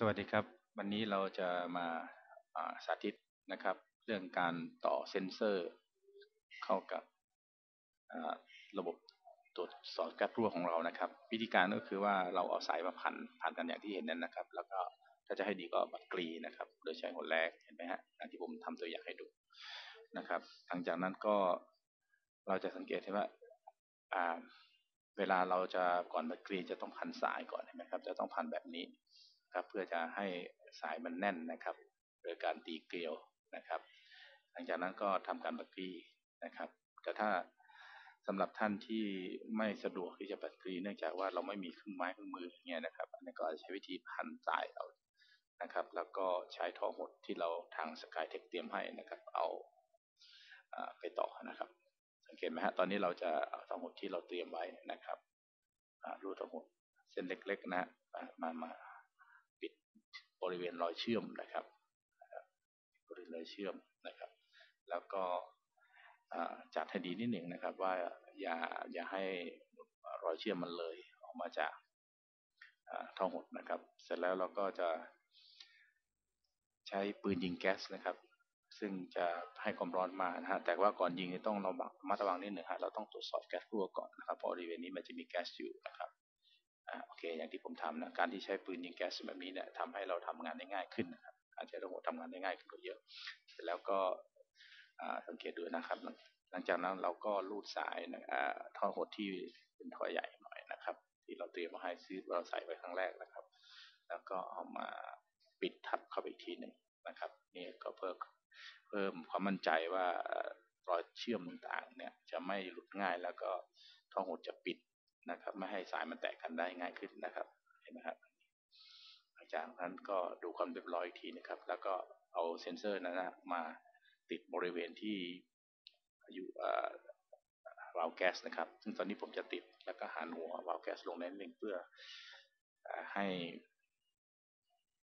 สวัสดีครับ วันนี้เราจะมาสาธิตนะครับ เรื่องการต่อเซนเซอร์ เข้ากับระบบตรวจสอบแก๊สรั่วของเรานะครับ วิธีการก็คือว่าเราเอาสายมาพันพันกันอย่างที่เห็นนั้นนะครับ แล้วก็ถ้าจะให้ดีก็บัดกรีนะครับ โดยใช้หัวแรกเห็นไหมฮะอย่างที่ผมทำตัวอย่างให้ดูนะครับหลังจากนั้นก็เราจะสังเกตเห็นว่าเวลาเราจะก่อนบัดกรีจะต้องพันสายก่อนเห็นไหมครับ จะต้องพันแบบนี้ ครับเพื่อจะให้สายมันแน่นนะครับ โดยการตีเกลียวนะครับ หลังจากนั้นก็ทำการบัดกรีนะครับ แต่ถ้าสำหรับท่านที่ไม่สะดวกที่จะบัดกรีเนื่องจากว่าเราไม่มีเครื่องไม้เครื่องมืออย่างเงี้ยนะครับอันนี้ก็ใช้วิธีพันสายเอานะครับ แล้วก็ใช้ท่อหดที่เราทางสกายเทคเตรียมให้นะครับ เอาไปต่อนะครับ สังเกตไหมฮะตอนนี้เราจะเอาท่อหดที่เราเตรียมไว้นะครับรูท่อหดเส้นเล็กๆนะมามา บริเวณรอยเชื่อมนะครับ บริเวณรอยเชื่อมนะครับ แล้วก็จัดให้ดีนิดหนึ่งนะครับ ว่าอย่าอย่าให้รอยเชื่อมมันเลยออกมาจากท่อหดนะครับ เสร็จแล้วเราก็จะใช้ปืนยิงแก๊สนะครับ ซึ่งจะให้ความร้อนมานะฮะแต่ว่าก่อนยิงต้องเรามาระวังนิดหนึ่งฮะเราต้องตรวจสอบแก๊สรั่วก่อนนะครับเพราะบริเวณนี้มันจะมีแก๊สอยู่นะครับ โอเค อย่างที่ผมทำนะการที่ใช้ปืนยิงแก๊สแบบนี้เนี่ยทำให้เราทำงานได้ง่ายขึ้นนะครับอาจจะระบบทำงานได้ง่ายขึ้นกว่าเยอะ เสร็จแล้วก็สังเกตดูนะครับ หลังจากนั้นเราก็ลูดสายนะท่อหดที่เป็นท่อใหญ่หน่อยนะครับ ที่เราเตรียมมาให้ซื้อเราใส่ไว้ครั้งแรกนะครับ แล้วก็เอามาปิดทับเข้าไปอีกทีหนึ่งนะครับนี่ก็เพิ่มเพิ่มความมั่นใจว่ารอยเชื่อมต่างๆเนี่ยจะไม่หลุดง่ายแล้วก็ท่อหดจะปิด นะครับ ไม่ให้สายมันแตกกันได้ง่ายขึ้นนะครับ เห็นไหมครับหลังจากนั้นก็ดูความเรียบร้อยอีกทีนะครับ แล้วก็เอาเซ็นเซอร์นั้นนะมาติดบริเวณที่อยู่วาล์วแก๊สนะครับ ซึ่งตอนนี้ผมจะติดแล้วก็หันหัววาล์วแก๊สลงในหนึ่งเพื่อให้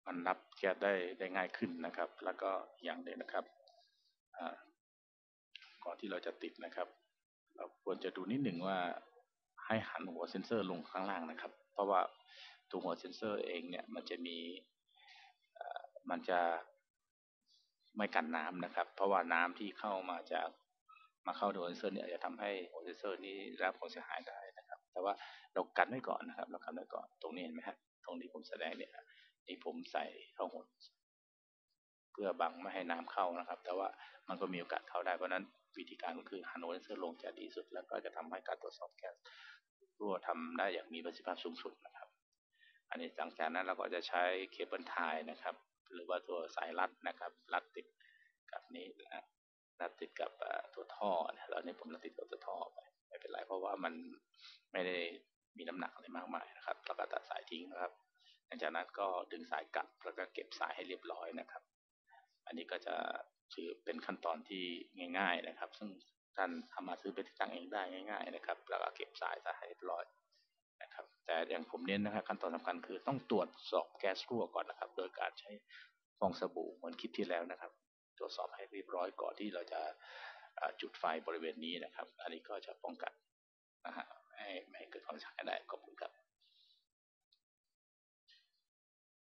มันรับแก๊สได้ได้ง่ายขึ้นนะครับ แล้วก็อย่างหนึ่งนะครับก่อนที่เราจะติดนะครับ เราควรจะดูนิดหนึ่งว่า ให้หันหัวเซนเซอร์ลงข้างล่างนะครับ เพราะว่าตัวหัวเซนเซอร์เองเนี่ยมันจะมีมันจะไม่กันน้ำนะครับ เพราะว่าน้ำที่เข้ามาจากมาเข้าหัวเซนเซอร์เนี่ยจะทำให้หัวเซนเซอร์นี้รับความเสียหายได้นะครับ แต่ว่าเรากันไว้ก่อนนะครับ เรากันไว้ก่อนตรงนี้เห็นไหมครับตรงที่ผมแสดงเนี่ยนี่ผมใส่ท่อหดเพื่อบังไม่ให้น้ำเข้านะครับ แต่ว่ามันก็มีโอกาสเข้าได้เพราะนั้นวิธีการก็คือหันหัวเซนเซอร์ลงจะดีสุด แล้วก็จะทำให้การตรวจสอบแก๊ส รั่วทำได้อย่างมีประสิทธิภาพสูงสุดนะครับ อันนี้หลังจากนั้นเราก็จะใช้เคเบิลไทนะครับ หรือว่าตัวสายรัดนะครับรัดติดกับนี้นะรัดติดกับตัวท่อแล้วนี้ผมรัดติดกับตัวท่อไปไม่เป็นไรเพราะว่ามันไม่ได้มีน้ำหนักอะไรมากมายนะครับแล้วก็ตัดสายทิ้งนะครับหลังจากนั้นก็ดึงสายกลับแล้วก็เก็บสายให้เรียบร้อยนะครับ อันนี้ก็จะถือเป็นขั้นตอนที่ง่าย ๆนะครับ ซึ่ง ท่านทำมาซื้อไปติดตั้งเองได้ง่าย ๆ นะครับ แล้วก็เก็บสายสายให้เรียบร้อยนะครับ แต่อย่างผมเน้นนะครับขั้นตอนสำคัญคือต้องตรวจสอบแก๊สรั่วก่อนนะครับ โดยการใช้ฟองสบู่เหมือนคลิปที่แล้วนะครับ ตรวจสอบให้เรียบร้อยก่อนที่เราจะจุดไฟบริเวณนี้นะครับ อันนี้ก็จะ